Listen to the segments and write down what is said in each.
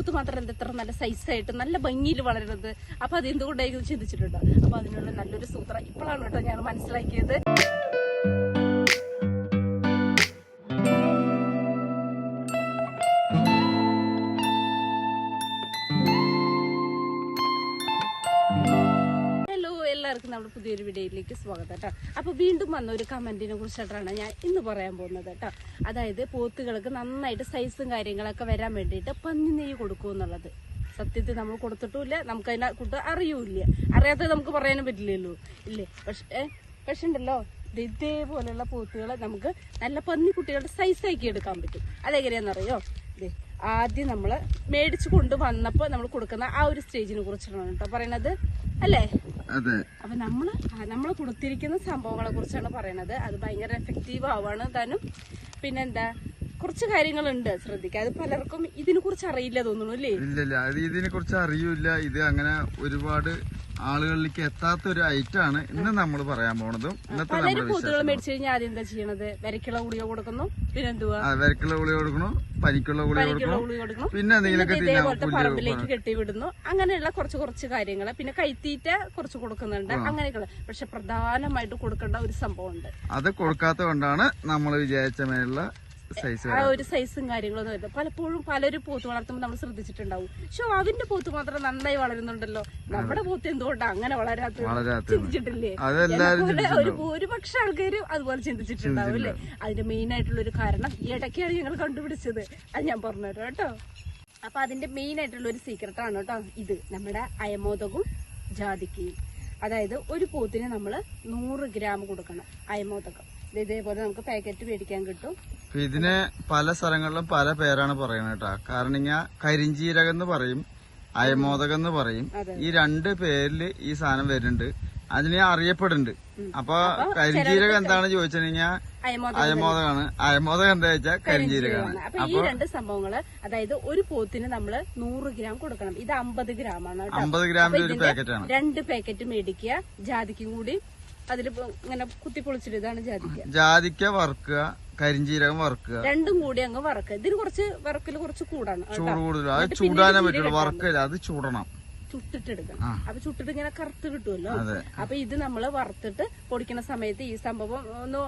പോത്ത് മാത്രമല്ല എത്ര നല്ല സൈസായിട്ട് നല്ല ഭംഗിയിൽ വളരുന്നത്? അപ്പൊ അത് എന്തുകൊണ്ടായിരിക്കും ചിന്തിച്ചിട്ടുണ്ടോ? അപ്പൊ അതിനുള്ള നല്ലൊരു സൂത്രം ഇപ്പോഴാണ് കേട്ടോ ഞാൻ മനസ്സിലാക്കിയത്. എല്ലാവർക്കും നമ്മുടെ പുതിയൊരു വീഡിയോയിലേക്ക് സ്വാഗതം കേട്ടോ. അപ്പോൾ വീണ്ടും വന്ന ഒരു കമന്റിനെ കുറിച്ചിട്ടാണ് ഞാൻ ഇന്ന് പറയാൻ പോകുന്നത് കേട്ടോ. അതായത് പോത്തുകൾക്ക് നന്നായിട്ട് സൈസും കാര്യങ്ങളൊക്കെ വരാൻ വേണ്ടിയിട്ട് പന്നി നെയ്യ് കൊടുക്കും എന്നുള്ളത്. സത്യത്തിൽ നമ്മൾ കൊടുത്തിട്ടുമില്ല നമുക്കതിനെ കൂട്ട് അറിയൂല അറിയാത്തത് നമുക്ക് പറയാനും പറ്റില്ലല്ലോ. ഇല്ലേ? പക്ഷേ പക്ഷെ ഉണ്ടല്ലോ ഇതേപോലെയുള്ള പോത്തുകളെ നമുക്ക് നല്ല പന്നിക്കുട്ടികളുടെ സൈസാക്കി എടുക്കാൻ പറ്റും. അതെങ്ങനെയാണെന്നറിയോ ദേ ആദ്യം നമ്മൾ മേടിച്ചു കൊണ്ടുവന്നപ്പോൾ നമ്മൾ കൊടുക്കുന്ന ആ ഒരു സ്റ്റേജിനെ കുറിച്ചാണ് കേട്ടോ പറയണത് അല്ലേ? അതെ. അപ്പൊ നമ്മൾ നമ്മൾ കൊടുത്തിരിക്കുന്ന സംഭവങ്ങളെ കുറിച്ചാണ് പറയണത്. അത് ഭയങ്കര എഫക്റ്റീവ് ആവാണ് താനും പിന്നെന്താ? കുറച്ച് കാര്യങ്ങളുണ്ട് ശ്രദ്ധിക്കുക അത് പലർക്കും ഇതിനെ കുറിച്ച് അറിയില്ല തോന്നുന്നു അല്ലേ? ഇല്ല ഇല്ല ഇതിനെ കുറിച്ച് അറിയൂല ഇത് അങ്ങനെ ഒരുപാട് ആളുകളിലേക്ക് എത്താത്ത ഒരു ഐറ്റം ആണ് ഇന്ന് നമ്മൾ പറയാൻ പോണതും. ഇന്നത്തെ വരക്കുള്ള നമ്മുടെ പോത്തുകൾ വിശേഷം മേടിച്ചു കഴിഞ്ഞാൽ ആദ്യം എന്താ ചെയ്യണത്? ഗുളിക കൊടുക്കുന്നു. പിന്നെന്തുവാ വിരക്കുള്ള കൊടുക്കണം പനിക്കുള്ള ഗുളിക കൊടുക്കണം പിന്നെ എന്തെങ്കിലുമൊക്കെ പറമ്പിലേക്ക് കെട്ടിവിടുന്നു. അങ്ങനെയുള്ള കുറച്ച് കുറച്ച് കാര്യങ്ങൾ പിന്നെ കൈത്തീറ്റ കുറച്ച് കൊടുക്കുന്നുണ്ട്. അങ്ങനെയൊക്കെ പക്ഷെ പ്രധാനമായിട്ട് കൊടുക്കേണ്ട ഒരു സംഭവം ഉണ്ട് അത് കൊടുക്കാത്ത കൊണ്ടാണ് നമ്മൾ വിചാരിച്ച മേലുള്ള സൈസ് ആ ഒരു സൈസും കാര്യങ്ങളൊന്നും വരുന്നത് പലപ്പോഴും പലരും പോത്ത് വളർത്തുമ്പോൾ നമ്മൾ ശ്രദ്ധിച്ചിട്ടുണ്ടാവും. പക്ഷെ അവന്റെ പോത്ത് മാത്രം നന്നായി വളരുന്നുണ്ടല്ലോ. നമ്മുടെ പോത്ത് എന്തുകൊണ്ടാണ് അങ്ങനെ വളരാത്ത. ചിന്തിച്ചിട്ടില്ലേ? അതെല്ലാരും എന്നെപ്പോലെ ഒരു ഭൂരിപക്ഷ ആൾക്കാരും അതുപോലെ ചിന്തിച്ചിട്ടുണ്ടാവും അല്ലേ? അതിന്റെ മെയിൻ ആയിട്ടുള്ള ഒരു കാരണം ഇടയ്ക്കാണ് ഞങ്ങൾ കണ്ടുപിടിച്ചത്. അത് ഞാൻ പറഞ്ഞുതരാം കേട്ടോ. അപ്പൊ അതിന്റെ മെയിൻ ആയിട്ടുള്ള ഒരു സീക്രട്ട് ആണ് കേട്ടോ ഇത്. നമ്മുടെ അയമോദകവും ജാതിക്കയും അതായത് ഒരു പോത്തിന് നമ്മൾ നൂറ് ഗ്രാം കൊടുക്കണം അയമോദകം. ഇത് ഇതേപോലെ നമുക്ക് പാക്കറ്റ് മേടിക്കാൻ കിട്ടും. ഇതിന് പല സ്ഥലങ്ങളിലും പല പേരാണ് പറയുന്നത് കേട്ടാ. കാരണം ഇങ്ങനെ കരിഞ്ചീരകം എന്ന് പറയും അയമോദകം എന്ന് പറയും. ഈ രണ്ട് പേരിൽ ഈ സാധനം വരുന്നുണ്ട്. അതിന് അറിയപ്പെടുന്നുണ്ട്. അപ്പൊ കരിഞ്ചീരകം എന്താണ് ചോദിച്ചു അയമോദകം അയമോദകമാണ്. അയമോദകം എന്താ വെച്ചാൽ കരിഞ്ചീരകമാണ്. അപ്പൊ ഈ രണ്ട് സംഭവങ്ങൾ അതായത് ഒരു പോത്തിന് നമ്മൾ നൂറ് ഗ്രാം കൊടുക്കണം. ഇത് അമ്പത് ഗ്രാം ആണ് അമ്പത് ഗ്രാമിന്റെ ഒരു പാക്കറ്റ് ആണ് രണ്ട് പാക്കറ്റ് മേടിക്കുക. ജാതിക്കും കൂടി അതിൽ ഇങ്ങനെ കുത്തി പൊളിച്ചിട്ട് ഇതാണ് ജാതിക്ക. ജാതിക്ക വറുക്കുക കരിഞ്ചീരകം വറുക്കുക. രണ്ടും കൂടി അങ്ങ് വറക്കുക. ഇതിന് കുറച്ച് വറക്കൽ കുറച്ച് കൂടാണ്. ചൂട് കൂടുതലും അത് ചൂടാനേ പറ്റുള്ളൂ. വറുക്കില്ല അത് ചൂടണം. ചുട്ടിട്ടെടുക്കണം. അപ്പൊ ചുട്ടിട്ട് ഇങ്ങനെ കറുത്ത് കിട്ടുമല്ലോ അപ്പൊ ഇത് നമ്മൾ വറുത്തിട്ട് പൊടിക്കുന്ന സമയത്ത് ഈ സംഭവം ഒന്ന്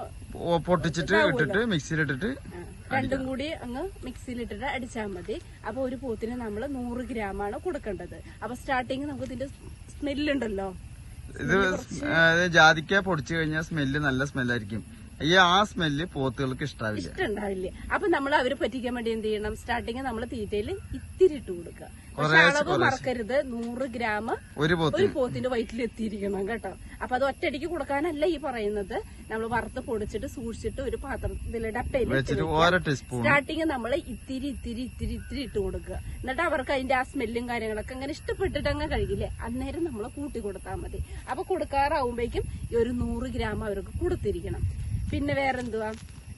പൊട്ടിച്ചിട്ട് ഇട്ടിട്ട് മിക്സിയിലിട്ടിട്ട് ഇട്ടിട്ട് രണ്ടും കൂടി അങ്ങ് മിക്സിയിലിട്ടിട്ട് അടിച്ചാൽ മതി. അപ്പൊ ഒരു പോത്തിന് നമ്മൾ നൂറ് ആണ് കൊടുക്കേണ്ടത്. അപ്പൊ സ്റ്റാർട്ടിങ് നമുക്ക് ഇതിന്റെ സ്മെല്ലുണ്ടല്ലോ. ഇത് ജാതിക്ക പൊടിച്ചു കഴിഞ്ഞാൽ സ്മെല്ല് നല്ല സ്മെല്ലായിരിക്കും. ഈ ആ സ്മെല്ല് പോത്തുകൾക്ക് ഇഷ്ടാവില്ല. ഇഷ്ടമുണ്ടാവില്ല അപ്പൊ നമ്മൾ അവരെ പറ്റിക്കാൻ വേണ്ടി എന്ത് ചെയ്യണം? സ്റ്റാർട്ടിങ് നമ്മൾ തീറ്റയിൽ ഇത്തിരി ഇട്ട് കൊടുക്കുക. പക്ഷെ അളവ് മറക്കരുത്. നൂറ് ഗ്രാം ഒരു പോത്ത് ഒരു പോത്തിന്റെ വയറ്റിൽ എത്തിയിരിക്കണം കേട്ടോ. അപ്പൊ അത് ഒറ്റയടിക്ക് കൊടുക്കാനല്ല ഈ പറയുന്നത്. നമ്മൾ വറുത്ത് പൊടിച്ചിട്ട് സൂക്ഷിച്ചിട്ട് ഒരു പാത്രത്തിൽ ഡപ്പയിൽ സ്റ്റാർട്ടിങ് നമ്മൾ ഇത്തിരി ഇത്തിരി ഇത്തിരി ഇത്തിരി ഇട്ട് കൊടുക്കുക. എന്നിട്ട് അവർക്ക് അതിന്റെ ആ സ്മെല്ലും കാര്യങ്ങളൊക്കെ അങ്ങനെ ഇഷ്ടപ്പെട്ടിട്ട് അങ്ങ് കഴിക്കില്ലേ? അന്നേരം നമ്മൾ കൂട്ടി കൊടുത്താൽ മതി. അപ്പൊ കൊടുക്കാറാവുമ്പോഴേക്കും ഈ ഒരു നൂറ് ഗ്രാം അവർക്ക് കൊടുത്തിരിക്കണം. പിന്നെ വേറെന്തുവാ?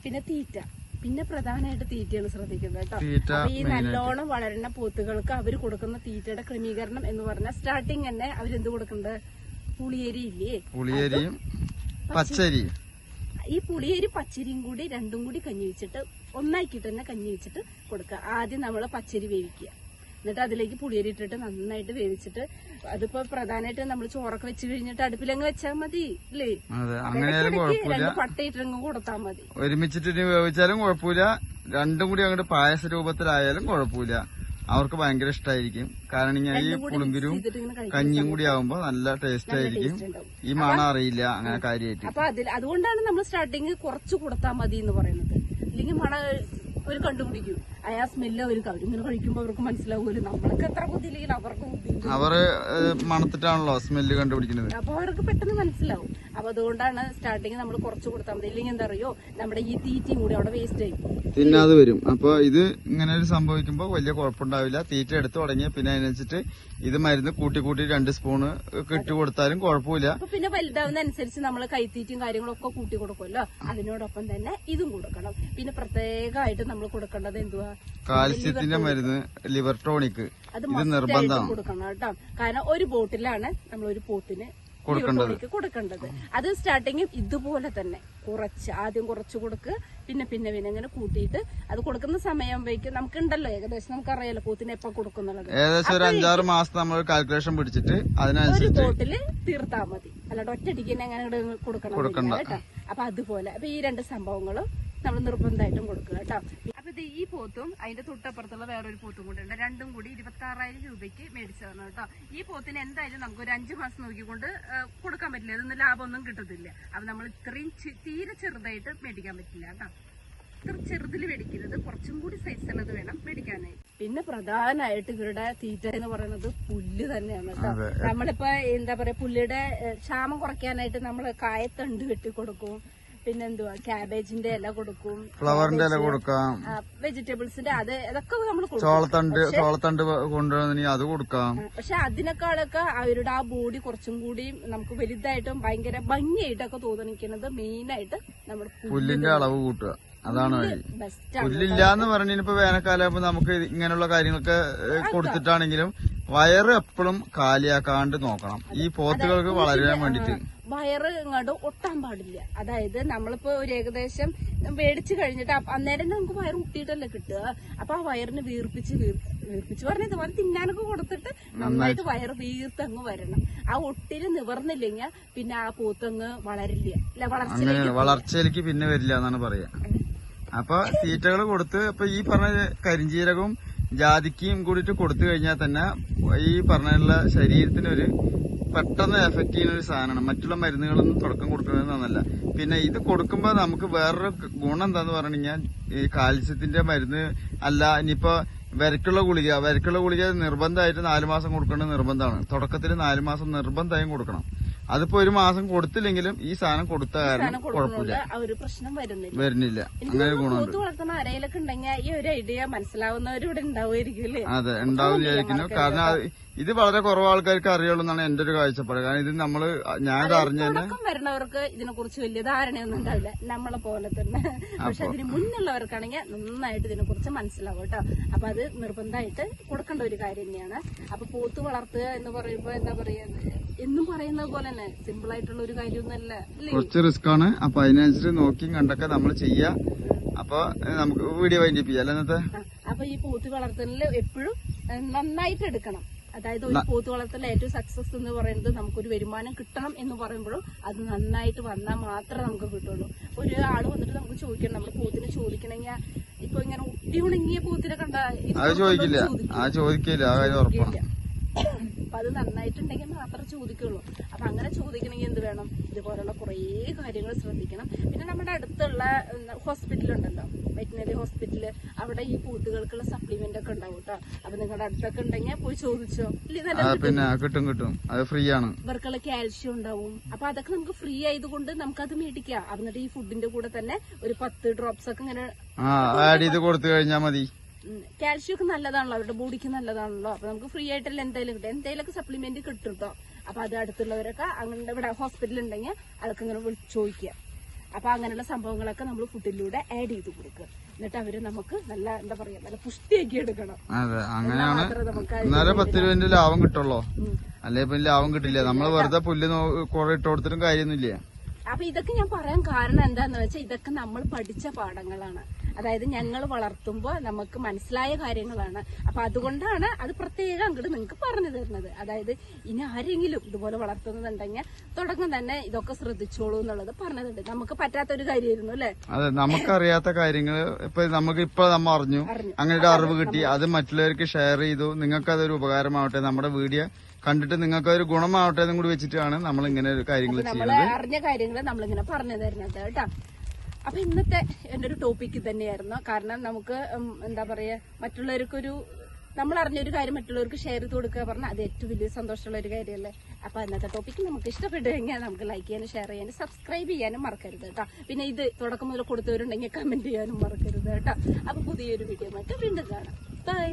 പിന്നെ തീറ്റ. പിന്നെ പ്രധാനമായിട്ട് തീറ്റയാണ് ശ്രദ്ധിക്കുന്നത് കേട്ടോ. അപ്പൊ ഈ നല്ലോണം വളരുന്ന പോത്തുകൾക്ക് അവർ കൊടുക്കുന്ന തീറ്റയുടെ ക്രമീകരണം എന്ന് പറഞ്ഞാൽ സ്റ്റാർട്ടിങ് തന്നെ അവരെന്ത് കൊടുക്കുന്നത് പുളിയേരി ഇല്ലേ? പുളിയേരിയും പച്ചരിയും ഈ പുളിയേരി പച്ചരിയും കൂടി രണ്ടും കൂടി കഞ്ഞി വെച്ചിട്ട് ഒന്നാക്കിയിട്ട് തന്നെ കഞ്ഞി വെച്ചിട്ട് കൊടുക്കുക. ആദ്യം നമ്മൾ പച്ചരി വേവിക്കുക. എന്നിട്ട് അതിലേക്ക് പുളിയരി ഇട്ടിട്ട് നന്നായിട്ട് വേവിച്ചിട്ട് അതിപ്പോ പ്രധാനമായിട്ട് നമ്മൾ ചോറൊക്കെ വെച്ച് കഴിഞ്ഞിട്ട് അടുപ്പിലങ്ങ് വെച്ചാൽ മതി അല്ലേ രണ്ട് പട്ടയിട്ടങ്ങ് കൊടുത്താൽ മതി. ഒരുമിച്ചിട്ട് ഇനി വേവിച്ചാലും കുഴപ്പമില്ല. രണ്ടും കൂടി അങ്ങോട്ട് പായസ രൂപത്തിലായാലും കുഴപ്പമില്ല. അവർക്ക് ഭയങ്കര ഇഷ്ടമായിരിക്കും കാരണം ഇങ്ങനെ ഈ ഇങ്ങനെ കഞ്ഞിയും കൂടി ആവുമ്പോ നല്ല ടേസ്റ്റ് ആയിരിക്കും. ഈ മണം അറിയില്ല അങ്ങനെ കാര്യമായിട്ട്. അപ്പൊ അതിൽ അതുകൊണ്ടാണ് നമ്മൾ സ്റ്റാർട്ടിങ് കുറച്ച് കൊടുത്താൽ മതി എന്ന് പറയുന്നത്. അല്ലെങ്കിൽ മണ ഒരു കണ്ടുപിടിക്കും. അയാ സ്മെല്ല് അവർക്ക് അവരിങ്ങനെ കഴിക്കുമ്പോൾ അവർക്ക് മനസ്സിലാവുമല്ലോ. നമ്മൾക്ക് എത്ര ബുദ്ധിയില്ലെങ്കിൽ അവർക്ക് അവർ മണത്തിട്ടാണല്ലോ സ്മെല്ല് കണ്ടുപിടിക്കുന്നത്. അപ്പൊ അവർക്ക് പെട്ടെന്ന് മനസ്സിലാവും. അപ്പൊ അതുകൊണ്ടാണ് സ്റ്റാർട്ടിങ് നമ്മൾ കുറച്ച് കൊടുത്താൽ മതി. ഇല്ലെങ്കിൽ എന്താ അറിയോ? നമ്മുടെ ഈ തീറ്റയും കൂടി അവിടെ വേസ്റ്റ് ആയി. തിന്നാതെ വരും. അപ്പൊ ഇത് ഇങ്ങനെ ഒരു സംഭവിക്കുമ്പോ വലിയ കുഴപ്പമുണ്ടാവില്ല. തീറ്റ എടുത്തു തുടങ്ങിയ പിന്നെ അതിനനുസരിച്ച് ഇത് മരുന്ന് കൂട്ടി കൂട്ടി രണ്ട് സ്പൂണ് ഇട്ട് കൊടുത്താലും കുഴപ്പമില്ല. പിന്നെ വലുതാവുന്ന അനുസരിച്ച് നമ്മൾ കൈത്തീറ്റും കാര്യങ്ങളൊക്കെ കൂട്ടി കൊടുക്കുമല്ലോ. അതിനോടൊപ്പം തന്നെ ഇതും കൊടുക്കണം. പിന്നെ പ്രത്യേകമായിട്ട് നമ്മൾ കൊടുക്കേണ്ടത് എന്തുവാ? കാൽസ്യത്തിന്റെ മരുന്ന് ലിവർ ടോണിക്. അത് ഇത് നിർബന്ധമാണ്. കൊടുക്കണം കേട്ടോ. കാരണം ഒരു ബോട്ടിലാണ് നമ്മൾ ഒരു പോത്തിന് കൊടുക്കേണ്ടത്. കൊടുക്കേണ്ടത്. അത് സ്റ്റാർട്ടിങ് ഇതുപോലെ തന്നെ. കുറച്ച് ആദ്യം കുറച്ച് കൊടുക്ക്. പിന്നെ പിന്നെ പിന്നെ ഇങ്ങനെ കൂട്ടിയിട്ട് അത് കൊടുക്കുന്ന സമയമാകുമ്പോഴേക്കും നമുക്ക് ഉണ്ടല്ലോ ഏകദേശം നമുക്ക് അറിയാലോ പൂത്തിന് എപ്പോ കൊടുക്കുന്നുള്ളത്. ഏകദേശം ഒരു അഞ്ചാറ് മാസം നമ്മൾ കാൽക്കുലേഷൻ പിടിച്ചിട്ട് ഒരു അതിനനുസരിച്ച് ബോട്ടിൽ തീർത്താ മതി. അല്ലാണ്ട് ഒറ്റയടിക്ക് തന്നെ അങ്ങനെ കൊടുക്കണം കേട്ടോ. അപ്പൊ അതുപോലെ. അപ്പൊ ഈ രണ്ട് സംഭവങ്ങളും നമ്മൾ നിർബന്ധമായിട്ടും കൊടുക്കുക കേട്ടോ. ഇത് ഈ പോത്തും അതിന്റെ തൊട്ടപ്പുറത്തുള്ള വേറൊരു പോത്തും കൂടെ ഉണ്ട്. രണ്ടും കൂടി ഇരുപത്തി ആറായിരം രൂപയ്ക്ക് മേടിച്ചതാണ് കേട്ടോ. ഈ പോത്തിന് എന്തായാലും നമുക്ക് ഒരു അഞ്ചു മാസം നോക്കിക്കൊണ്ട് കൊടുക്കാൻ പറ്റില്ല. ഇതൊന്നും ലാഭമൊന്നും കിട്ടത്തില്ല. അപ്പൊ നമ്മൾ ഇത്രയും തീരെ ചെറുതായിട്ട് മേടിക്കാൻ പറ്റില്ല കേട്ടോ. ഇത്ര ചെറുതിൽ മേടിക്കരുത്. കുറച്ചും കൂടി സൈസ് ഉള്ളത് വേണം മേടിക്കാനായി പിന്നെ പ്രധാനമായിട്ട് ഇവരുടെ തീറ്റ എന്ന് പറയുന്നത് പുല്ല് തന്നെയാണ് കേട്ടോ. നമ്മളിപ്പോ എന്താ പറയാ പുല്ലിയുടെ ക്ഷാമം കുറയ്ക്കാനായിട്ട് നമ്മൾ കായത്തണ്ട് വെട്ടി കൊടുക്കും പിന്നെന്തുവാ? ക്യാബേജിന്റെ ഇല കൊടുക്കും. ഫ്ലവറിന്റെ ഇല കൊടുക്കാം. വെജിറ്റബിൾസിന്റെ അത് അതൊക്കെ നമ്മൾ ചോളത്തണ്ട് ചോളത്തണ്ട് കൊണ്ടുവന്നി അത് കൊടുക്കാം. പക്ഷെ അതിനേക്കാളൊക്കെ അവരുടെ ആ ബോഡി കുറച്ചും കൂടി നമുക്ക് വലുതായിട്ടും ഭയങ്കര ഭംഗിയായിട്ടൊക്കെ തോന്നിക്കുന്നത് മെയിൻ ആയിട്ട് നമ്മുടെ പുല്ലിന്റെ അളവ് കൂട്ടുക. അതാണ് പുല്ലില്ലാന്ന് പറഞ്ഞിപ്പോ വേനൽക്കാലാകുമ്പോ നമുക്ക് ഇങ്ങനെയുള്ള കാര്യങ്ങളൊക്കെ കൊടുത്തിട്ടാണെങ്കിലും വയറ് എപ്പോഴും കാലിയാക്കാണ്ട് നോക്കണം. ഈ പോത്തുകൾക്ക് വളരാൻ വേണ്ടിട്ട് വയറ് ഇങ്ങോട്ട് ഒട്ടാൻ പാടില്ല. അതായത് നമ്മളിപ്പോ ഒരു ഏകദേശം മേടിച്ചു കഴിഞ്ഞിട്ട് അപ്പ- അന്നേരം നമുക്ക് വയറ് ഒട്ടിയിട്ടല്ലേ കിട്ടുക. അപ്പൊ ആ വയറിന് വീർപ്പിച്ച് വീർപ്പിച്ച് പറഞ്ഞ ഇതുപോലെ തിന്നാനൊക്കെ കൊടുത്തിട്ട് നന്നായിട്ട്. വയറ് വീർത്തങ്ങ് വരണം. ആ ഒട്ടിന് നിവർന്നില്ലെങ്കിൽ പിന്നെ ആ പൂത്തങ്ങ് വളരില്ല. അല്ല വളർച്ച വളർച്ചയിലേക്ക് പിന്നെ വരില്ല എന്നാണ് പറയാ. അപ്പൊ തീറ്റകൾ കൊടുത്ത് ഇപ്പൊ ഈ പറഞ്ഞ കരിഞ്ചീരകവും ജാതിക്കയും കൂടിയിട്ട് കൊടുത്തു കഴിഞ്ഞാൽ തന്നെ ഈ പറഞ്ഞുള്ള ശരീരത്തിനൊരു പെട്ടെന്ന് എഫക്ട് ചെയ്യുന്ന ഒരു സാധനമാണ്. മറ്റുള്ള മരുന്നുകളൊന്നും തുടക്കം കൊടുക്കുന്നത് നന്നല്ല. പിന്നെ ഇത് കൊടുക്കുമ്പോൾ നമുക്ക് വേറൊരു ഗുണം എന്താന്ന് പറഞ്ഞു ഈ കാൽസ്യത്തിന്റെ മരുന്ന് അല്ല ഇനിയിപ്പോ വരക്കുള്ള ഗുളിക. വരക്കുള്ള ഗുളിക നിർബന്ധമായിട്ട് നാലു മാസം കൊടുക്കേണ്ടത് നിർബന്ധമാണ്. തുടക്കത്തിൽ നാലു മാസം നിർബന്ധമായും കൊടുക്കണം. അതിപ്പോ ഒരു മാസം കൊടുത്തില്ലെങ്കിലും ഈ സാധനം കൊടുത്ത കാരണം കുഴപ്പമില്ല. ഒരു പ്രശ്നം വരുന്നില്ല. വരുന്നില്ല. അങ്ങനെ ഗുണം ഗുണമുണ്ട്. വളർത്തുന്ന ആരെയിലൊക്കെ ഉണ്ടെങ്കിൽ ഈ ഒരു ഐഡിയ മനസ്സിലാവുന്നവരിവിടെ ഉണ്ടാവുമായിരിക്കും അല്ലേ? അതെ ഉണ്ടാവും വിചാരിക്കുന്നു. കാരണം ഇത് വളരെ കുറവ് ആൾക്കാർക്ക് അറിയുള്ളൂ എന്നാണ് എന്റെ ഒരു കാഴ്ചപ്പാട്. കാരണം ഇത് നമ്മൾ ഞാൻ അറിഞ്ഞു വരുന്നവർക്ക് ഇതിനെ കുറിച്ച് വലിയ ധാരണയൊന്നും ഉണ്ടാവില്ല. നമ്മളെ പോലെ തന്നെ. പക്ഷെ അതിന് മുന്നുള്ളവർക്കാണെങ്കിൽ നന്നായിട്ട് ഇതിനെ കുറിച്ച് മനസ്സിലാവും കേട്ടോ. അപ്പൊ അത് നിർബന്ധമായിട്ട് കൊടുക്കേണ്ട ഒരു കാര്യം തന്നെയാണ്. അപ്പൊ പോത്ത് വളർത്തുക എന്ന് പറയുമ്പോ എന്താ പറയാ എന്നും പറയുന്നത് പോലെ തന്നെ സിമ്പിൾ ആയിട്ടുള്ള ഒരു കുറച്ച് റിസ്ക് ആണ്. അപ്പൊ അതിനനുസരിച്ച് നോക്കിയും കണ്ടൊക്കെ നമ്മൾ ചെയ്യാ. അപ്പൊ നമുക്ക് വീഡിയോ വൈൻഡപ്പ് ചെയ്യാം അല്ലേ അപ്പൊ ഈ പോത്ത് വളർത്തലിൽ എപ്പോഴും നന്നായിട്ട് എടുക്കണം. അതായത് ഒരു പോത്ത് വളർത്തലിൽ ഏറ്റവും സക്സസ് എന്ന് പറയുന്നത് നമുക്കൊരു വരുമാനം കിട്ടണം എന്ന് പറയുമ്പോഴും അത് നന്നായിട്ട് വന്നാൽ മാത്രമേ നമുക്ക് കിട്ടുള്ളൂ. ഒരു ആൾ വന്നിട്ട് നമുക്ക് ചോദിക്കണം നമ്മൾ പോത്തിനെ ചോദിക്കണമെങ്കിൽ ഇപ്പൊ ഇങ്ങനെ ഒട്ടി ഉണങ്ങിയ പോത്തിനെ കണ്ട ചോദിക്കില്ല. ആ ചോദിക്കില്ല. അപ്പൊ അത് നന്നായിട്ടുണ്ടെങ്കിൽ മാത്രമേ ചോദിക്കുള്ളൂ. അപ്പൊ അങ്ങനെ ചോദിക്കണമെങ്കിൽ എന്ത് വേണം? ഇതുപോലുള്ള കുറേ കാര്യങ്ങൾ ശ്രദ്ധിക്കണം. പിന്നെ നമ്മുടെ അടുത്തുള്ള ഹോസ്പിറ്റൽ ഉണ്ടല്ലോ വെറ്റിനറി ഹോസ്പിറ്റൽ. അവിടെ ഈ പൂത്തുകൾക്കുള്ള സപ്ലിമെന്റ് ഒക്കെ ഉണ്ടാവും കേട്ടോ അപ്പൊ നിങ്ങളുടെ അടുത്തൊക്കെ ഉണ്ടെങ്കിൽ പോയി ചോദിച്ചോ. പിന്നെ കിട്ടും കിട്ടും. അത് ഫ്രീ ആണ് ഇവർക്കുള്ള കാൽഷ്യം ഉണ്ടാവും. അപ്പൊ അതൊക്കെ നമുക്ക് ഫ്രീ ആയതുകൊണ്ട് നമുക്കത് മേടിക്കാം. എന്നിട്ട് ഈ ഫുഡിന്റെ കൂടെ തന്നെ ഒരു പത്ത് ഡ്രോപ്സ് ഒക്കെ ഇങ്ങനെ ആഡ് ചെയ്ത് കൊടുത്തു കഴിഞ്ഞാൽ മതി. കാൽഷ്യം ഒക്കെ നല്ലതാണല്ലോ അവരുടെ ബോഡിക്ക് നല്ലതാണല്ലോ. അപ്പൊ നമുക്ക് ഫ്രീ ആയിട്ടല്ല എന്തായാലും കിട്ടും എന്തെങ്കിലുമൊക്കെ സപ്ലിമെന്റ് കിട്ടും കേട്ടോ അപ്പൊ അത് അടുത്തുള്ളവരൊക്കെ അങ്ങനെ ഇവിടെ ഹോസ്പിറ്റലിൽ ഉണ്ടെങ്കിൽ അതൊക്കെ ഇങ്ങനെ വിളിച്ച് ചോദിക്കുക. അപ്പൊ അങ്ങനെയുള്ള സംഭവങ്ങളൊക്കെ നമ്മൾ ഫുഡിലൂടെ ആഡ് ചെയ്ത് കൊടുക്കുക. എന്നിട്ട് അവർ നമുക്ക് നല്ല എന്താ പറയാ നല്ല പുഷ്ടിയാക്കി എടുക്കണം. അതെ അങ്ങനെയാണ് പത്ത് രൂപന്റെ ലാഭം കിട്ടുള്ളൂ. അല്ലെ ലാഭം കിട്ടില്ല. നമ്മൾ വെറുതെ പുല്ല് കുറെ ഇട്ട് കൊടുത്തിട്ടും കാര്യമൊന്നുമില്ല. അപ്പൊ ഇതൊക്കെ ഞാൻ പറയാൻ കാരണം എന്താന്ന് വെച്ചാൽ ഇതൊക്കെ നമ്മൾ പഠിച്ച പാഠങ്ങളാണ്. അതായത് ഞങ്ങൾ വളർത്തുമ്പോൾ നമുക്ക് മനസ്സിലായ കാര്യങ്ങളാണ്. അപ്പൊ അതുകൊണ്ടാണ് അത് പ്രത്യേകം അങ്ങോട്ട് നിങ്ങൾക്ക് പറഞ്ഞു തരുന്നത്. അതായത് ഇനി ആരെങ്കിലും ഇതുപോലെ വളർത്തുന്നുണ്ടെങ്കിൽ തുടക്കം തന്നെ ഇതൊക്കെ ശ്രദ്ധിച്ചോളൂ എന്നുള്ളത് പറഞ്ഞതുണ്ട് നമുക്ക് പറ്റാത്തൊരു കാര്യമായിരുന്നു അല്ലെ? അതെ നമുക്കറിയാത്ത കാര്യങ്ങൾ ഇപ്പൊ നമുക്ക് ഇപ്പൊ നമ്മൾ അറിഞ്ഞു. അങ്ങനെ അറിവ് കിട്ടി. അത് മറ്റുള്ളവർക്ക് ഷെയർ ചെയ്തു. നിങ്ങൾക്ക് അതൊരു ഉപകാരമാവട്ടെ. നമ്മുടെ വീഡിയോ കണ്ടിട്ട് നിങ്ങൾക്ക് ഒരു ഗുണമാവട്ടെ എന്നും കൂടി വെച്ചിട്ടാണ് നമ്മൾ ഇങ്ങനെ ഒരു കാര്യങ്ങൾ ചെയ്യുന്നത്. അറിഞ്ഞ കാര്യങ്ങൾ നമ്മളിങ്ങനെ പറഞ്ഞു തരുന്നത് കേട്ടോ. അപ്പൊ ഇന്നത്തെ എന്റെ ഒരു ടോപ്പിക്ക് തന്നെയായിരുന്നു. കാരണം നമുക്ക് എന്താ പറയാ മറ്റുള്ളവർക്കൊരു നമ്മൾ അറിഞ്ഞൊരു കാര്യം മറ്റുള്ളവർക്ക് ഷെയർ ചെയ്ത് കൊടുക്കുക പറഞ്ഞാൽ അത് ഏറ്റവും വലിയ സന്തോഷമുള്ള ഒരു കാര്യമല്ലേ? അപ്പൊ ഇന്നത്തെ ടോപ്പിക്ക് നമുക്ക് ഇഷ്ടപ്പെട്ടു കഴിഞ്ഞാൽ നമുക്ക് ലൈക്ക് ചെയ്യാനും ഷെയർ ചെയ്യാനും സബ്സ്ക്രൈബ് ചെയ്യാനും മറക്കരുത് കേട്ടോ. പിന്നെ ഇത് തുടക്കം മുതൽ കൊടുത്തവരുണ്ടെങ്കിൽ കമന്റ് ചെയ്യാനും മറക്കരുത് കേട്ടോ. അപ്പൊ പുതിയൊരു വീഡിയോ മറ്റും വീണ്ടും കാണാം. ബൈ